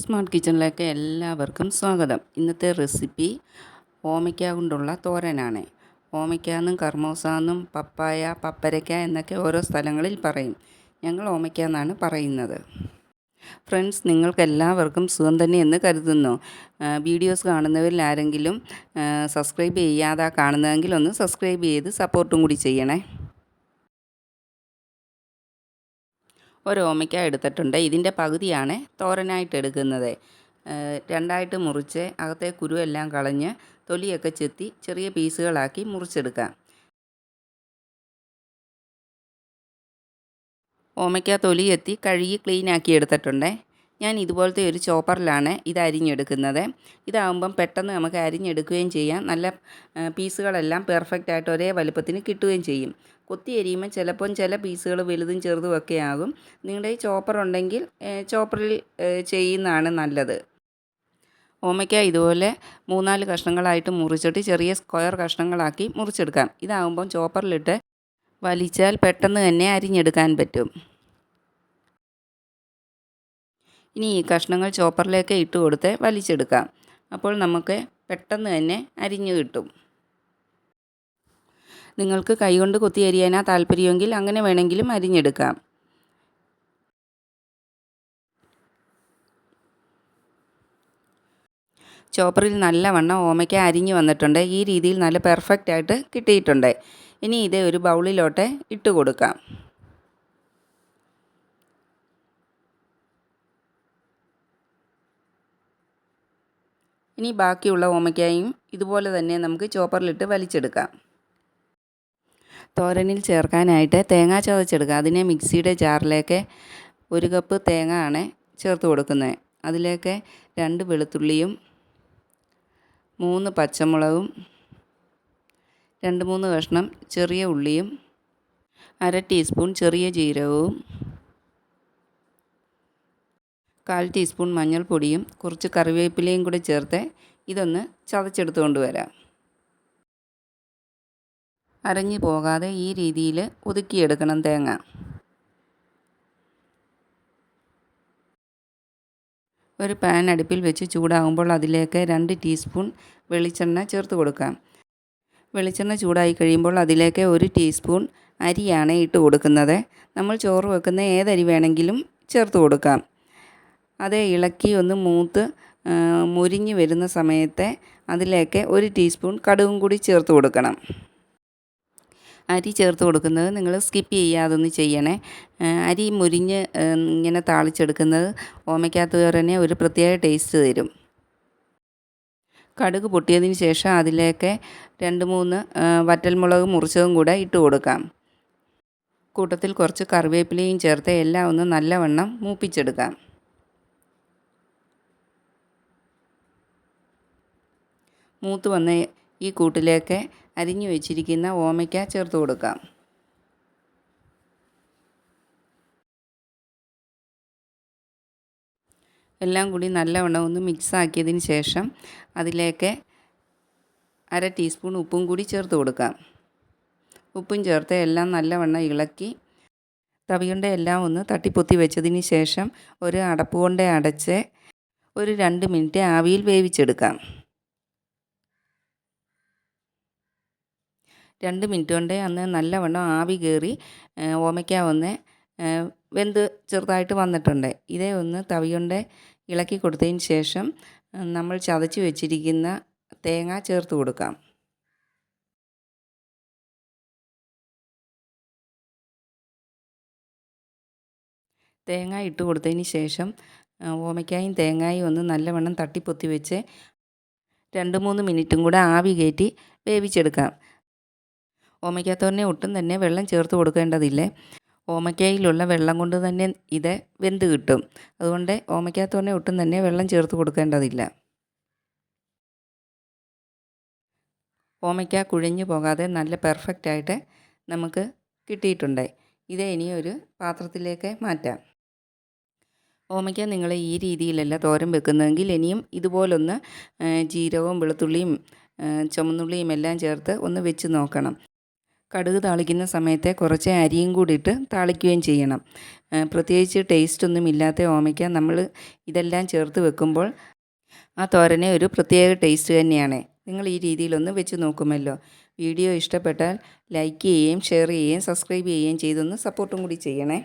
Smart കിച്ചണിലേക്ക് എല്ലാവർക്കും സ്വാഗതം. ഇന്നത്തെ റെസിപ്പി ഓമയ്ക്ക കൊണ്ടുള്ള തോരനാണ്. ഓമയ്ക്ക എന്നും കർമൂസ എന്നും പപ്പായ പപ്പരയ്ക്ക എന്നൊക്കെ ഓരോ സ്ഥലങ്ങളിൽ പറയും. ഞങ്ങൾ ഓമയ്ക്ക എന്നാണ് പറയുന്നത്. ഫ്രണ്ട്സ് നിങ്ങൾക്ക് എല്ലാവർക്കും സുഖം തന്നെ എന്ന് കരുതുന്നു. വീഡിയോസ് കാണുന്നവരിൽ ആരെങ്കിലും സബ്സ്ക്രൈബ് ചെയ്യാതെ കാണുന്നതെങ്കിൽ ഒന്ന് സബ്സ്ക്രൈബ് ചെയ്ത് സപ്പോർട്ടും കൂടി ചെയ്യണേ. ഒരു ഓമയ്ക്ക എടുത്തിട്ടുണ്ട്. ഇതിന്റെ പകുതിയാണ് തോരനായിട്ട് എടുക്കുന്നത്. രണ്ടായിട്ട് മുറിച്ച് അകത്തെ കുരുവെല്ലാം കളഞ്ഞ് തൊലിയൊക്കെ ചെത്തി ചെറിയ പീസുകളാക്കി മുറിച്ചെടുക്കാം. ഓമയ്ക്ക തൊലി എത്തി കഴുകി ക്ലീനാക്കി എടുത്തിട്ടുണ്ട്. ഞാൻ ഇതുപോലത്തെ ഒരു ചോപ്പറിലാണ് ഇത് അരിഞ്ഞെടുക്കുന്നത്. ഇതാകുമ്പം പെട്ടെന്ന് നമുക്ക് അരിഞ്ഞെടുക്കുകയും ചെയ്യാം. നല്ല പീസുകളെല്ലാം പെർഫെക്റ്റ് ആയിട്ട് ഒരേ വലുപ്പത്തിന് കിട്ടുകയും ചെയ്യും. കൊത്തി അരിയുമ്പോൾ ചിലപ്പം ചില പീസുകൾ വലുതും ചെറുതും ഒക്കെ ആകും. നിങ്ങളുടെ ഈ ചോപ്പർ ഉണ്ടെങ്കിൽ ചോപ്പറിൽ ചെയ്യുന്നതാണ് നല്ലത്. ഓമയ്ക്ക ഇതുപോലെ മൂന്നാൽ കഷ്ണങ്ങളായിട്ട് മുറിച്ചിട്ട് ചെറിയ സ്ക്വയർ കഷ്ണങ്ങളാക്കി മുറിച്ചെടുക്കാം. ഇതാകുമ്പം ചോപ്പറിലിട്ട് വലിച്ചാൽ പെട്ടെന്ന് തന്നെ അരിഞ്ഞെടുക്കാൻ പറ്റും. ഇനി ഈ കഷ്ണങ്ങൾ ചോപ്പറിലേക്ക് ഇട്ട് കൊടുത്ത് വലിച്ചെടുക്കാം. അപ്പോൾ നമുക്ക് പെട്ടെന്ന് തന്നെ അരിഞ്ഞു കിട്ടും. നിങ്ങൾക്ക് കൈകൊണ്ട് കൊത്തി അരിയാനാ താല്പര്യമെങ്കിൽ അങ്ങനെ വേണമെങ്കിലും അരിഞ്ഞെടുക്കാം. ചോപ്പറിൽ നല്ലവണ്ണം ഓമയ്ക്ക അരിഞ്ഞു വന്നിട്ടുണ്ട്. ഈ രീതിയിൽ നല്ല പെർഫെക്റ്റ് ആയിട്ട് കിട്ടിയിട്ടുണ്ട്. ഇനി ഇത് ഒരു ബൗളിലോട്ട് ഇട്ട് കൊടുക്കാം. ഇനി ബാക്കിയുള്ള ഓമയ്ക്കായും ഇതുപോലെ തന്നെ നമുക്ക് ചോപ്പറിലിട്ട് വലിച്ചെടുക്കാം. തോരനിൽ ചേർക്കാനായിട്ട് തേങ്ങ ചതച്ചെടുക്കുക. അതിനെ മിക്സിയുടെ ജാറിലേക്ക് ഒരു കപ്പ് തേങ്ങ ആണ് ചേർത്ത് കൊടുക്കുന്നത്. അതിലേക്ക് രണ്ട് വെളുത്തുള്ളിയും മൂന്ന് പച്ചമുളകും രണ്ട് മൂന്ന് കഷ്ണം ചെറിയ ഉള്ളിയും അര ടീസ്പൂൺ ചെറിയ ജീരകവും കാൽ ടീസ്പൂൺ മഞ്ഞൾപ്പൊടിയും കുറച്ച് കറിവേപ്പിലയും കൂടി ചേർത്ത് ഇതൊന്ന് ചതച്ചെടുത്തുകൊണ്ട് വരാം അരഞ്ഞു പോകാതെ ഈ രീതിയിൽ ഒതുക്കിയെടുക്കണം തേങ്ങ. ഒരു പാൻ അടുപ്പിൽ വെച്ച് ചൂടാകുമ്പോൾ അതിലേക്ക് രണ്ട് ടീസ്പൂൺ വെളിച്ചെണ്ണ ചേർത്ത് കൊടുക്കാം. വെളിച്ചെണ്ണ ചൂടായി കഴിയുമ്പോൾ അതിലേക്ക് ഒരു ടീസ്പൂൺ അരിയാണ് ഇട്ട് കൊടുക്കുന്നത്. നമ്മൾ ചോറ് വെക്കുന്ന ഏതരി വേണമെങ്കിലും ചേർത്ത് കൊടുക്കാം. അത് ഇളക്കി ഒന്ന് മൂത്ത് മുരിഞ്ഞു വരുന്ന സമയത്ത് അതിലേക്ക് ഒരു ടീസ്പൂൺ കടുകും കൂടി ചേർത്ത് കൊടുക്കണം. അരി ചേർത്ത് കൊടുക്കുന്നത് നിങ്ങൾ സ്കിപ്പ് ചെയ്യാതൊന്ന് ചെയ്യണേ. അരി മുരിഞ്ഞ് ഇങ്ങനെ താളിച്ചെടുക്കുന്നത് ഓമയ്ക്കകത്ത് തന്നെ ഒരു പ്രത്യേക ടേസ്റ്റ് തരും. കടുക് പൊട്ടിയതിന് ശേഷം അതിലേക്ക് രണ്ട് മൂന്ന് വറ്റൽമുളക് മുറിച്ചതും കൂടെ ഇട്ട് കൊടുക്കാം. കൂട്ടത്തിൽ കുറച്ച് കറിവേപ്പിലയും ചേർത്ത് എല്ലാം ഒന്ന് നല്ലവണ്ണം മൂപ്പിച്ചെടുക്കാം. മൂത്ത് വന്ന ഈ കൂട്ടിലേക്ക് അരിഞ്ഞു വെച്ചിരിക്കുന്ന ഓമയ്ക്ക ചേർത്ത് കൊടുക്കാം. എല്ലാം കൂടി നല്ലവണ്ണം ഒന്ന് മിക്സ് ആക്കിയതിന് ശേഷം അതിലേക്ക് അര ടീസ്പൂൺ ഉപ്പും കൂടി ചേർത്ത് കൊടുക്കാം. ഉപ്പും ചേർത്ത് എല്ലാം നല്ലവണ്ണം ഇളക്കി തവിയുണ്ട എല്ലാം ഒന്ന് തട്ടിപ്പൊത്തി വെച്ചതിന് ശേഷം ഒരു അടപ്പ് കൊണ്ട് അടച്ച് ഒരു രണ്ട് മിനിറ്റ് ആവിയിൽ വേവിച്ചെടുക്കാം. രണ്ട് മിനിറ്റ് കൊണ്ട് അന്ന് നല്ലവണ്ണം ആവി കയറി ഓമയ്ക്ക ഒന്ന് വെന്ത് ചെറുതായിട്ട് വന്നിട്ടുണ്ട്. ഇതേ ഒന്ന് തവി കൊണ്ട് ഇളക്കി കൊടുത്തതിന് ശേഷം നമ്മൾ ചതച്ച് വെച്ചിരിക്കുന്ന തേങ്ങ ചേർത്ത് കൊടുക്കാം. തേങ്ങ ഇട്ട് കൊടുത്തതിന് ശേഷം ഓമയ്ക്കായും തേങ്ങായും ഒന്ന് നല്ലവണ്ണം തട്ടിപ്പൊത്തി വെച്ച് രണ്ട് മൂന്ന് മിനിറ്റും കൂടെ ആവി കയറ്റി വേവിച്ചെടുക്കാം. ഓമയ്ക്കാത്തോരനെ ഒട്ടും തന്നെ വെള്ളം ചേർത്ത് കൊടുക്കേണ്ടതില്ലേ. ഓമയ്ക്കയിലുള്ള വെള്ളം കൊണ്ട് തന്നെ ഇത് വെന്ത് കിട്ടും. അതുകൊണ്ട് ഓമയ്ക്കാത്തോരനെ ഒട്ടും തന്നെ വെള്ളം ചേർത്ത് കൊടുക്കേണ്ടതില്ല. ഓമയ്ക്ക കുഴഞ്ഞു പോകാതെ നല്ല പെർഫെക്റ്റ് ആയിട്ട് നമുക്ക് കിട്ടിയിട്ടുണ്ട്. ഇത് ഇനി ഒരു പാത്രത്തിലേക്ക് മാറ്റാം. ഓമയ്ക്ക നിങ്ങൾ ഈ രീതിയിലല്ല തോരൻ വെക്കുന്നതെങ്കിൽ ഇനിയും ഇതുപോലൊന്ന് ജീരകവും വെളുത്തുള്ളിയും ചുമന്നുള്ളിയും എല്ലാം ചേർത്ത് ഒന്ന് വെച്ച് നോക്കണം. കടുക് താളിക്കുന്ന സമയത്ത് കുറച്ച് അരിയും കൂടി ഇട്ട് താളിക്കുകയും ചെയ്യണം. പ്രത്യേകിച്ച് ടേസ്റ്റ് ഒന്നും ഇല്ലാത്ത ഓമയ്ക്ക നമ്മൾ ഇതെല്ലാം ചേർത്ത് വെക്കുമ്പോൾ ആ തോരന് ഒരു പ്രത്യേക ടേസ്റ്റ് തന്നെയാണ്. നിങ്ങൾ ഈ രീതിയിലൊന്ന് വെച്ച് നോക്കുമല്ലോ. വീഡിയോ ഇഷ്ടപ്പെട്ടാൽ ലൈക്ക് ചെയ്യുകയും ഷെയർ ചെയ്യുകയും സബ്സ്ക്രൈബ് ചെയ്യുകയും ചെയ്തൊന്ന് സപ്പോർട്ടും കൂടി ചെയ്യണേ.